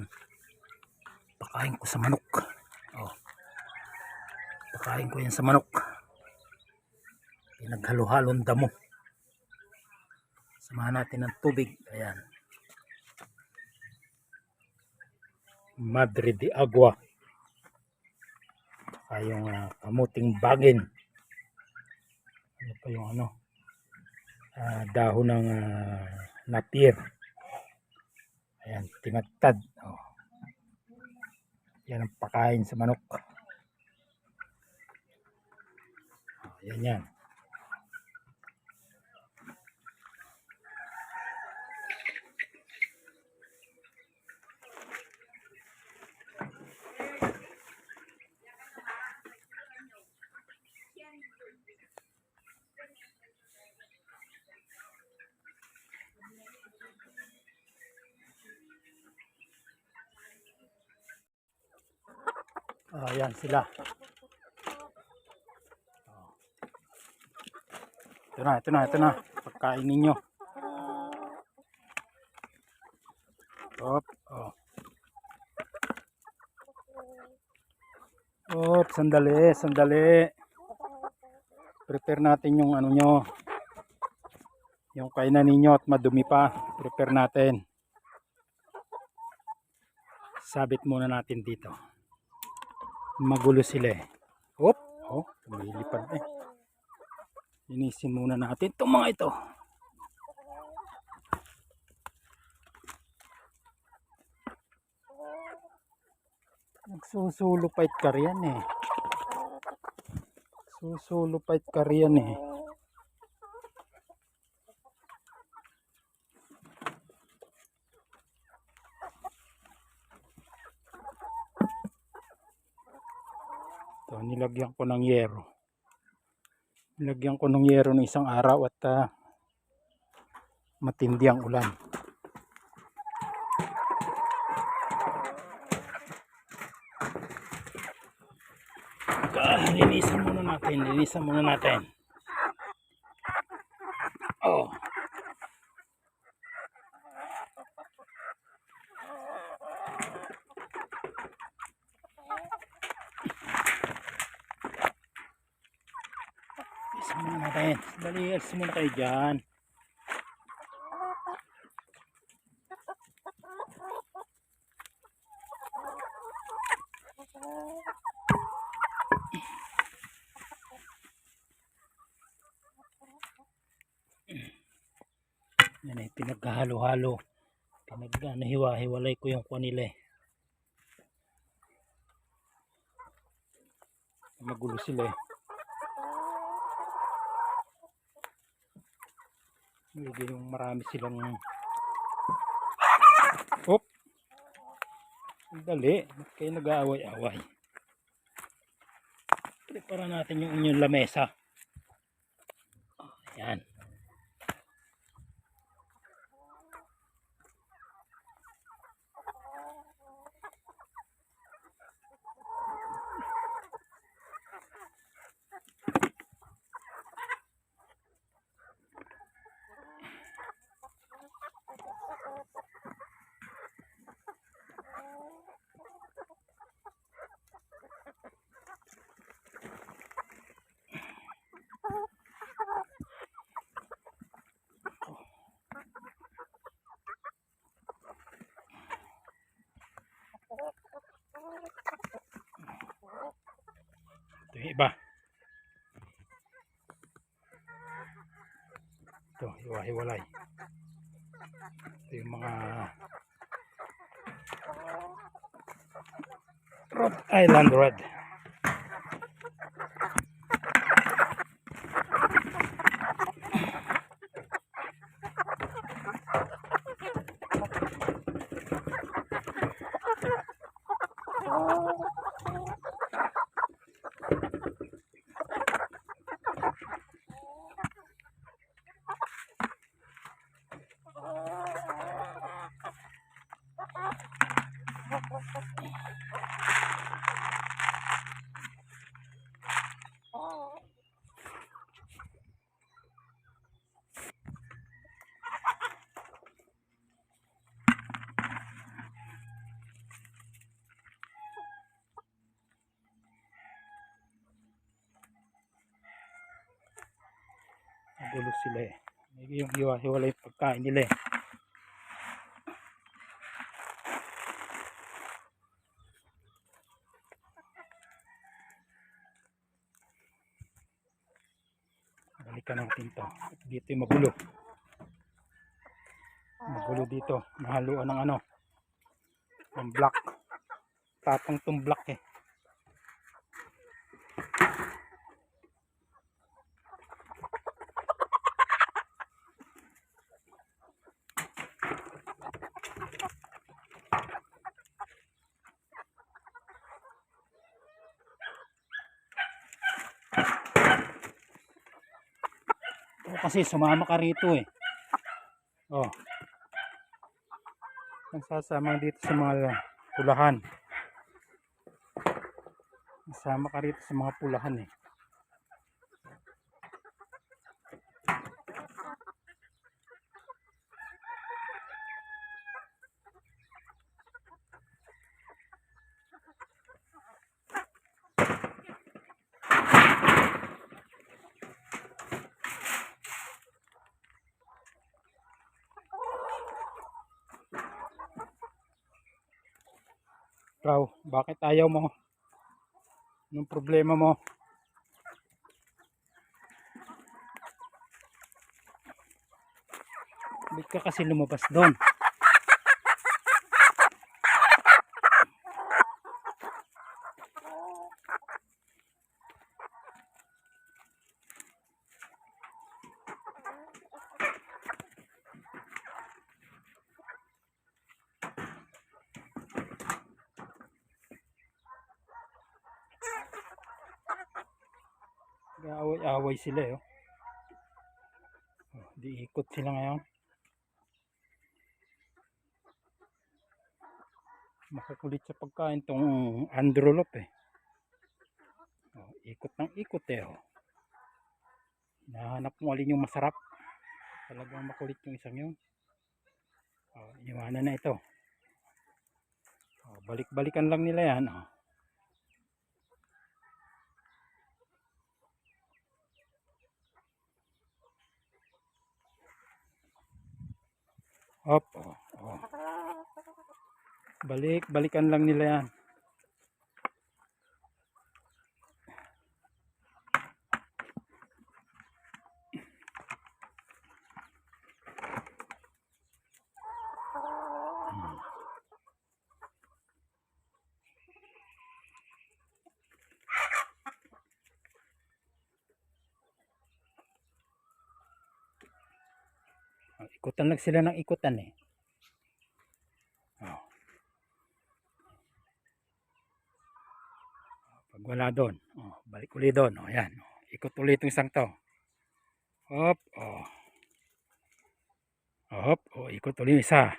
Yan. Pakain ko sa manok. Oh. Pakain ko yan sa manok. Pinaghalo-halong damo. Samahan natin ng tubig. Ayan. Madre de Agua. Saka yung ah, kamuting bagin. Ano pa yung ano? Ah, dahon ng ah, napier. Ayan, tinagtad. Oh. Yan ang pakain sa manok. Oh, yan yan. Ayan sila. Ito na, ito na, ito na. Pagkain ninyo. Op, oh. Op, sandali, sandali. Prepare natin yung ano nyo. Yung kainan ninyo at madumi pa. Prepare natin. Sabit muna natin dito magulo sila eh. Hop, oh, lumilipad eh. Linisin muna natin itong mga ito. Nagsusulupait ka riyan eh. Susulupait ka riyan eh. Ito, nilagyan ko ng yero. Nilagyan ko ng yero ng isang araw at ah, matindi ang ulan. Ah, linisan muna natin, linisan muna natin. Oh. Muna natin. Dali, alis muna kayo dyan. Yan eh, pinaghahalo-halo. Pinag, ano, hiwa-hiwalay ko yung kuha nila eh. Magulo sila eh. Medyo yung marami silang Op! Dali, ba't kayo nag-aaway-away? Prepara natin yung inyong lamesa. Oh, yan. Ito yung iba. Ito, hiwa-hiwalay. Ito yung mga Rhode Island Red. Nagulo sila eh. Maybe yung hiwa-hiwala yung pagkain nila eh. Dito yung magulo. Magulo dito. Nahaluan ng ano. Ng black. Tapang tong black eh. Kasi sumama ka rito eh. Oh. Nagsasama dito sa mga pulahan. Nasama ka rito sa mga pulahan eh. Ikaw, bakit ayaw mo? Anong problema mo? Ba't ka kasi lumabas doon? Nag-away-away sila eh. Oh. Oh, di ikot sila ngayon. Makakulit sa pagkain tong androlop eh. Oh, ikot ng ikot eh. Oh. Nahanap mo alin yung masarap. Talagang makulit yung isang yun. Oh, iwanan na ito. Oh, balik-balikan lang nila yan. Oh. Oh, oh. Balik, balikan lang nila yan. Oh, Ikutan lang sila ng ikutan eh. Oh. Pag wala doon, oh, balik uli doon. Oh, yan. Ikot ulit itong isang to. Hop, oh. Oh, hop, oh, ikot ulit isa.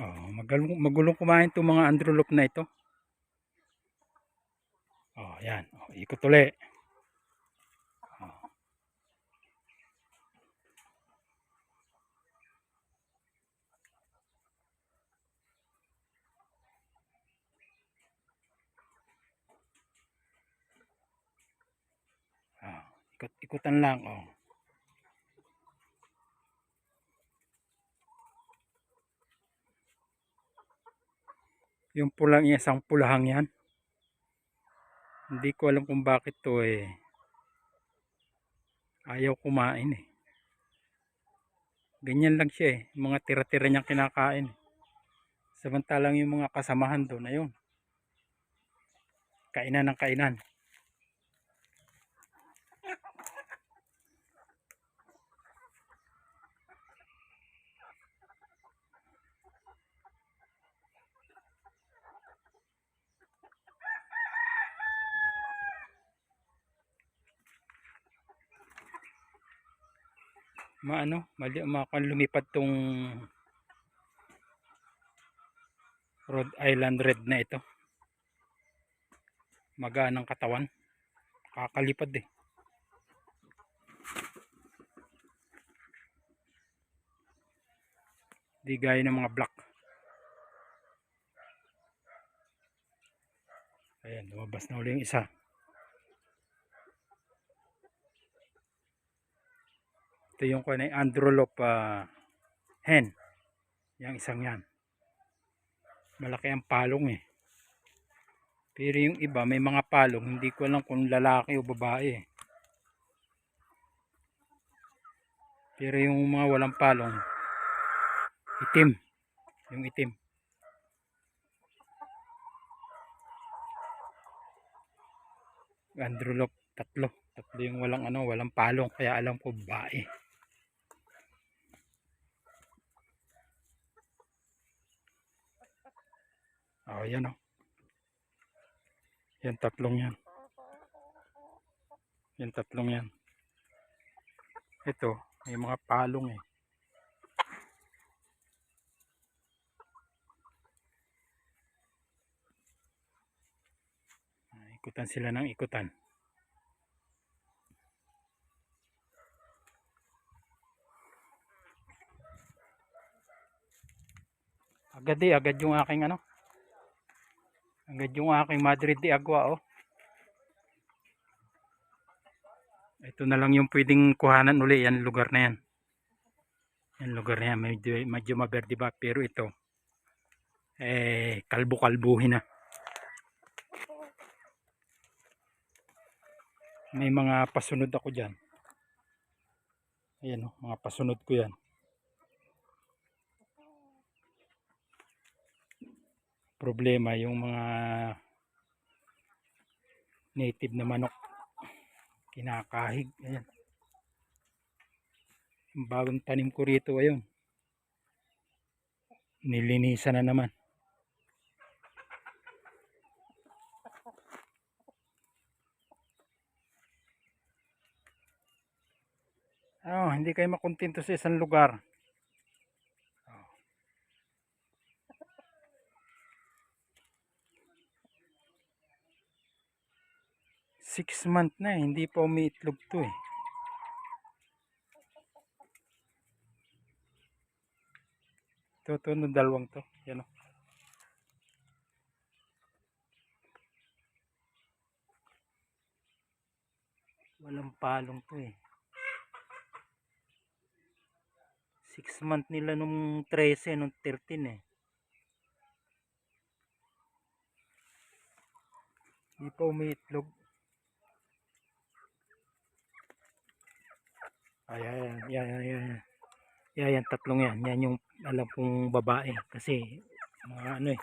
Oh, magalong, magulong kumain itong mga androlop na ito. Oh, yan. Oh, ikot ulit. Oh. Ah, ikot ikutan lang oh. Yung pulang isang pulahang yan. Hindi ko alam kung bakit to eh. Ayaw kumain eh. Ganyan lang siya eh. Mga tira-tira niyang kinakain. Samantalang yung mga kasamahan doon ayun. Kainan ng kainan. Maano, mali, makan lumipad tong Rhode Island Red na ito. Magaan ng katawan. Kakalipad eh. Di gaya ng mga black. Ayan, lumabas na uli yung isa. Ito yung kung ay Androlop ah, hen. Yang isang yan. Malaki ang palong eh. Pero yung iba may mga palong, hindi ko alam kung lalaki o babae. Pero yung mga walang palong, itim. Yung itim. Androlop, tatlo. Tatlo yung walang ano, walang palong. Kaya alam ko babae. Oh, yan oh. Yan tatlong yan. Yan tatlong yan. Ito, may mga palong eh. Ah, Ikutan sila ng ikutan. Agad eh, agad yung aking ano. Agad yung aking Madrid de Agua oh. Ito na lang yung pwedeng kuhanan uli yan lugar na yan. Yan lugar na yan medyo, medyo maberde ba pero ito eh kalbo-kalbuhin na. May mga pasunod ako diyan. Ayan oh, mga pasunod ko yan. Problema yung mga native na manok. Kinakahig ayan. Yung bagong tanim ko rito ayun. Nilinisan na naman. Oh, hindi kayo makontento sa isang lugar 6 month na eh. Hindi pa umiitlog to eh. Ito, ito, no, dalawang to. Yan o. No. Walang palong to eh. 6 month nila nung 13, nung 13 eh. Hindi pa umiitlog. Ay, ay, ay, ay, ay, ay. Yan, yan, tatlong yan. Yan yung alam kong babae. Kasi, mga ano eh.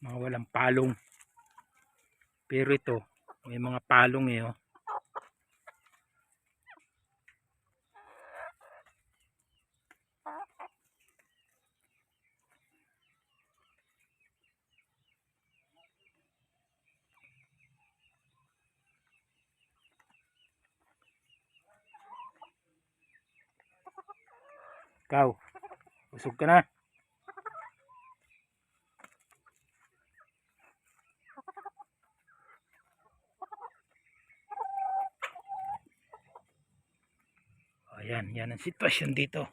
Mga walang palong. Pero ito, may mga palong eh. Oh. Ikaw, usog ka na. Ayan, yan ang sitwasyon dito.